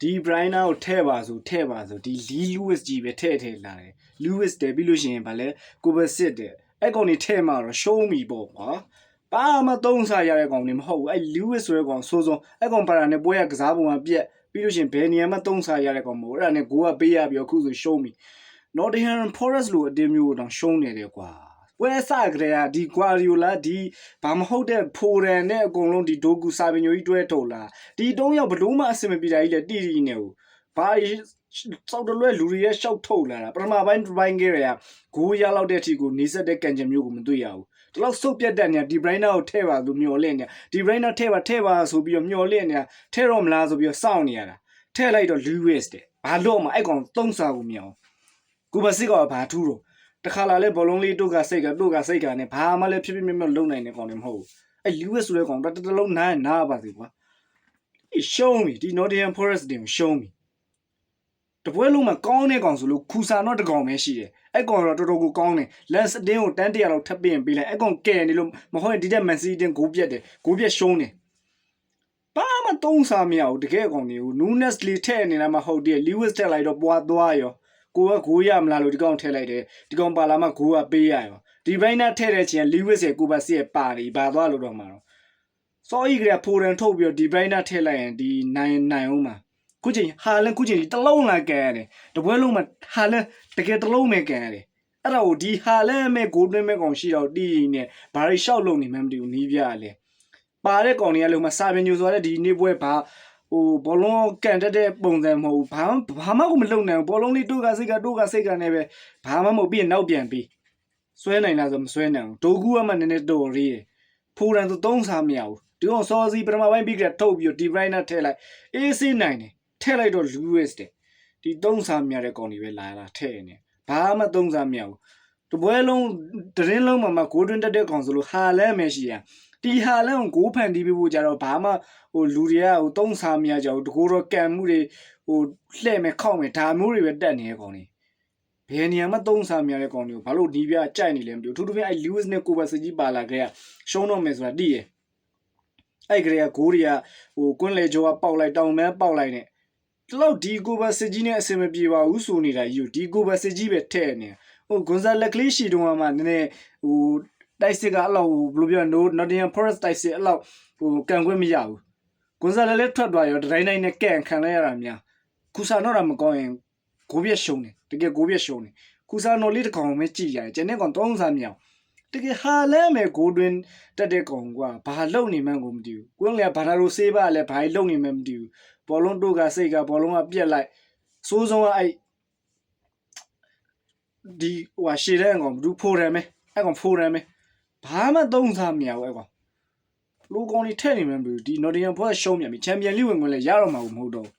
ဒီဘရိုင်းနာကိုထဲ့ပါဆိုထဲ့ပါဆိုဒီလီလူးဝစ်ကြီးပဲထဲ့ထဲ့လာတယ်လူးဝစ်တယ်ပြီးလို့ရှိရင်ဗာလဲကိုဘစစ်တယ်အဲ့ကောင်ကြီးထဲ့မှာတော့ show me ပေါ့ကွာဘာမှသုံးစားရတဲ့ကောင်တွေမဟုတ်ဘူးအဲ့လူးဝစ်ဆိုတဲ့ကောင်ဆိုးဆုံးအဲ့ကောင်ပါတာနဲ့ပွဲရကစားပုံကပြက်ပြီးလို့ရှိရင်ဘယ်နေရာမှာသုံးစားရတဲ့ကောင်မဟုတ်အဲ့ဒါနဲ့ကိုကပေးရပြီးတော့အခုဆို show me Nottingham Forest လို့အတင်းမျိုးတော့ရှုံးနေတယ်ကွာ ပွဲစကြတဲ့ကဒီ Guardiola ဒီဘာမဟုတ်တဲ့ဖိုရန်နဲ့အကုန်လုံးဒီဒိုကူစာပင်ညိုကြီးတွဲထုတ်လာဒီတုံးရောက်ဘလို့မှအဆင်မပြေတာကြီးလေတီတီနေဘူးဘာစောက်တလွဲလူတွေရဲ့ရှောက်ထုတ်လာတာပထမပိုင်းပိုင်းခဲ့ရဂိုးရလောက်တဲ့အထိကိုနေဆက်တဲ့ကန်ချင်မျိုးကိုမတွေ့ရဘူးဒီလောက်စုပ်ပြတ်တဲ့နေဒီဘရိုင်းနာကိုထဲ့ပါလို့မျော်လင့်နေဒီဘရိုင်းနာထဲ့ပါထဲ့ပါဆိုပြီးတော့မျော်လင့်နေတာထဲ့တော့မလားဆိုပြီးတော့စောင့်နေရတာထဲ့လိုက်တော့ Lewis တဲ့ဘာလို့မှအဲ့ကောင်သုံးစားကိုမရအောင်ကိုပါစစ်ကဘာထူးတော့ တခါလာလဲဘောလုံးလေးတို့ကစိတ်ကတို့ကစိတ်ကနဲ့ဘာမှလည်းဖြစ်ဖြစ်မြတ်မြတ်လုံနိုင်တဲ့ကောင်တွေမဟုတ်ဘူးအဲလူဝက်ဆိုတဲ့ကောင်တတလုံးနားနားပါစေကွာဒီရှုံးပြီဒီ Nottingham Forest တင်ရှုံးပြီတပွဲလုံးမှာကောင်းတဲ့ကောင်ဆိုလို့ခူစာတော့တကောင်ပဲရှိတယ်အဲ့ကောင်တော့တော်တော်ကိုကောင်းတယ်လန်စတင်းကိုတန်းတရာလောက်ထပ်ပြင်ပေးလိုက်အဲ့ကောင်ကဲနေလို့မဟုတ်ရင်ဒီတက်မန်စီတင်ဂိုးပြက်တယ်ဂိုးပြက်ရှုံးတယ်ဘာမှသုံးစားမရဘူးတကယ်ကောင်တွေကို Nunes လေးထည့်နေတာမှဟုတ်တယ် Lewis ထည့်လိုက်တော့ပွားသွားရော ကိုကဂိုးရမလားလို့ဒီကောင်ထည့်လိုက်တယ်ဒီကောင်ပါလာမှဂိုးကပေးရရောဒီဘိုင်းနဲ့ထည့်တဲ့ချင်းလီဝစ်ရဲ့ကိုပါစီရဲ့ပါနေဘာသွားလို့တော့မှာတော့စောအီကရဖိုရန်ထုတ်ပြီးတော့ဒီဘိုင်းနဲ့ထည့်လိုက်ရင်ဒီနိုင်နိုင်အောင်မှာခုချိန်ဟာလန်ခုချိန်ဒီတစ်လုံးလာကန်ရတယ်တပွဲလုံးမှာဟာလန်တကယ်တစ်လုံးပဲကန်ရတယ်အဲ့ဒါကိုဒီဟာလန်မဲ့ဂိုးတွင်းမဲ့ကောင်ရှိတော့တီးနေဘာတွေရှောက်လုံနေမှမသိဘူးနီးပြရလဲပါတဲ့ကောင်တွေကလုံးမှာစာပင်ညိုဆိုတဲ့ဒီနေ့ပွဲဘာ ဟိုဘောလုံးကန်တက်တဲ့ပုံစံမဟုတ်ဘူးဘာမှဘာမှကိုမလုံနိုင်ဘူးဘောလုံးလေးတို့ကစိတ်ကတို့ကစိတ်ကနဲ့ပဲဘာမှမဟုတ်ပြီးရင်နောက်ပြန်ပြီးဆွဲနိုင်လားဆိုမဆွဲနိုင်ဘူးဒိုကူကမှနည်းနည်းတော်ရေးတယ်ဖိုရန်ဆိုသုံးစားမရဘူးဒီကောင်စောစီပထမပိုင်းပြီးကြထုတ်ပြီးဒီဘရိုင်းနာထည့်လိုက်အေးစေးနိုင်တယ်ထည့်လိုက်တော့လူးဝစ်တယ်ဒီသုံးစားမရတဲ့ကောင်တွေပဲလာလာထည့်နေဘာမှသုံးစားမရဘူး တပွဲလုံးတရင်လုံးမှာမှဂိုးတွင်းတက်တဲ့ကောင်ဆိုလို့ဟာလန်မရှိရတီဟာလန်ကိုဂိုးဖန်တီးပေးဖို့ကြတော့ဘာမှဟိုလူတွေကဟိုသုံးစားမရကြဘူးတကူတော့ကံမှုတွေဟိုလှဲ့မယ်ခောက်မယ်ဒါမျိုးတွေပဲတက်နေတဲ့ကောင်တွေဘယ်နေရာမှာသုံးစားမရတဲ့ကောင်တွေကိုဘာလို့ဒီပြကြိုက်နေလဲမသိဘူးထူးထူးဖြင့်အဲ Lewis နဲ့ Kovac ကြီးပါလာခဲ့ရရှုံးတော့မယ်ဆိုတာသိရအဲ့ကလေးကဂိုးတွေကဟိုကွန်းလေဂျိုကပေါက်လိုက်တောင်မဲပေါက်လိုက်နဲ့ဒီလောက်ဒီ Kovac ကြီးနဲ့အဆင်မပြေပါဘူးဆိုနေတာကြီးကိုဒီ Kovac ကြီးပဲထဲ့နေ ဟို Gonzalo ကလေးရှိတုန်းကမှနည်းနည်းဟိုတိုက်စစ်ကအလောက်ဘယ်လိုပြော Nottingham Forest တိုက်စစ်အလောက်ဟိုကန်ခွင့်မရဘူးကွန်ဆာလည်းလည်းထွက်သွားရောဒတိုင်းတိုင်းနဲ့ကန့်ခံလိုက်ရတာများကူဆာတော့မကောင်းရင်ဂိုးပြက်ရှုံးတယ်တကယ်ဂိုးပြက်ရှုံးတယ်ကူဆာနော်လေးတစ်ကောင်ပဲကြည်ရတယ်ကျန်တဲ့ကောင်သုံးစားမြောင်တကယ်ဟာလဲမယ်ဂိုးတွင်တက်တဲ့ကောင်ကဘာလုံနေမှန်းကိုမသိဘူးကွန်းလေဘာနာရိုဆေးပါလည်းဘာလုံနေမှန်းမသိဘူးဘောလုံးတို့ကစိတ်ကဘောလုံးကပြက်လိုက်စိုးစုံကအဲ့ ဒီဟိုဟာရှည်တဲ့ကောင်ဘူးဖိုရမ်မဲအဲ့ကောင်ဖိုရမ်မဲဘာမှသုံးစားမရဘူးအဲ့ကောင်လူကောင်လေးထည့်နေမှမသိဘူးဒီ Nottingham Forest ရှုံးမြန်ပြီချန်ပီယံလိဝင်ဝင်လည်းရတော့မှာမဟုတ်တော့ဘူး